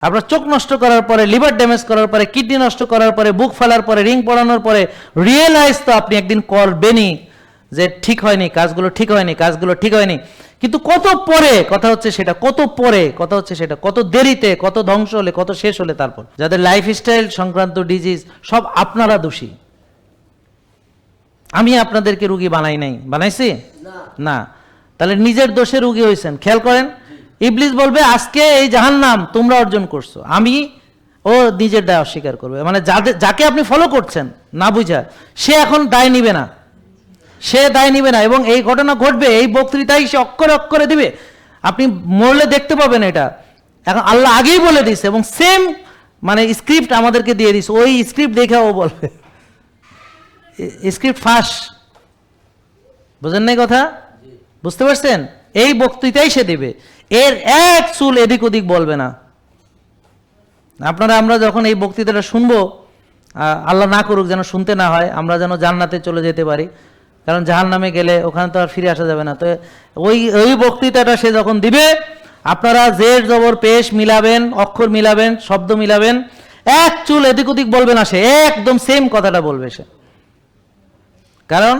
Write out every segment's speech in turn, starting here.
আপনার চোখ নষ্ট করার পরে লিভার ড্যামেজ করার পরে কিডনি নষ্ট করার পরে বুক ফেলার পরে রিং পড়ানোর পরে রিয়েলাইজ তো আপনি একদিন করবেনই যে ঠিক হয়নি কাজগুলো ঠিক হয়নি কাজগুলো ঠিক হয়নি। কিন্তু কত পরে কথা হচ্ছে সেটা কত পরে কথা হচ্ছে সেটা কত দেরিতে কত ধ্বংস হলে কত শেষ হলে তারপর। যাদের লাইফস্টাইল সংক্রান্ত ডিজিজ সব আপনারা দোষী। আমি আপনাদেরকে রুগী বানাই নাই। বানাইছি? না। তাহলে নিজের দোষে রুগী হয়েছেন। খেয়াল করেন। ইবলিস বলবে, আজকে এই জাহান্নাম তোমরা অর্জন করছ। আমি ও নিজের দায় অস্বীকার করবে। মানে যাদের যাকে আপনি ফলো করছেন, না বুঝা, সে এখন দায় নিবে না। সে দায় নিবে না এবং এই ঘটনা ঘটবে, এই বক্তৃতাই সে অক্ষরে অক্ষরে দিবে। আপনি মরলে দেখতে পাবেন এটা। এখন আল্লাহ আগেই বলে দিছে এবং সেম মানে স্ক্রিপ্ট আমাদেরকে দিয়ে দিছে ওই স্ক্রিপ্ট দেখে ও বলবে। স্ক্রিপ্ট ফাঁস। বুঝেন নাই কথা? বুঝতে পারছেন? এই বক্তৃতাই সে দেবে। এর এক চুল এদিক ওদিক বলবে না। আপনারা, আমরা যখন এই বক্তৃতাটা শুনব আল্লাহ না করুক যেন শুনতে না হয়, আমরা যেন জান্নাতে চলে যেতে পারি। কারণ জাহান নামে গেলে ওখানে তো আর ফিরে আসা যাবে না। তো ওই ওই বক্তৃতাটা সে যখন দিবে, আপনারা জের জবর, পেশ মিলাবেন, অক্ষর মিলাবেন, শব্দ মিলাবেন, এক চুল এদিক ওদিক বলবে না সে, একদম সেম কথাটা বলবে সে। কারণ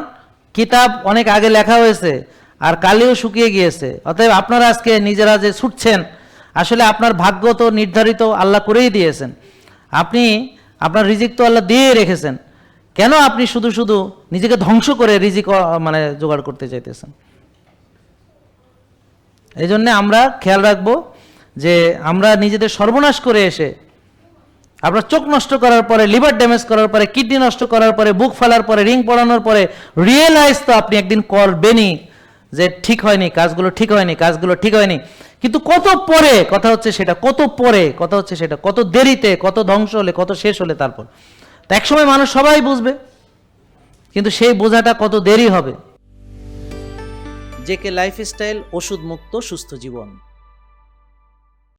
কিতাব অনেক আগে লেখা হয়েছে আর কালিও শুকিয়ে গিয়েছে। অতএব আপনারা আজকে নিজেরা যে ছুটছেন, আসলে আপনার ভাগ্য তো নির্ধারিত আল্লাহ করেই দিয়েছেন। আপনি আপনার রিজিক তো আল্লাহ দিয়ে রেখেছেন। কেন আপনি শুধু শুধু নিজেকে ধ্বংস করে রিজিক মানে জোগাড় করতে চাইতেছেন? এই জন্যে আমরা খেয়াল রাখব যে আমরা নিজেদের সর্বনাশ করে এসে, আপনার চোখ নষ্ট করার পরে, লিভার ড্যামেজ করার পরে, কিডনি নষ্ট করার পরে, বুক ফেলার পরে, রিং পড়ানোর পরে রিয়েলাইজ তো আপনি একদিন করবেনই। যে ঠিক হয়নি, কাজগুলো ঠিক হয়নি, কাজগুলো ঠিক হয়নি। কিন্তু কত পরে, কথা হচ্ছে সেটা, কত পরে, কথা হচ্ছে সেটা, কত দেরিতে, কত ধ্বংস হলে, কত শেষ হলে তারপর। তো একসময় মানুষ সবাই বুঝবে, কিন্তু সেই বোঝাটা কত দেরি হবে। যে কে লাইফস্টাইল ওষুধ মুক্ত সুস্থ জীবন।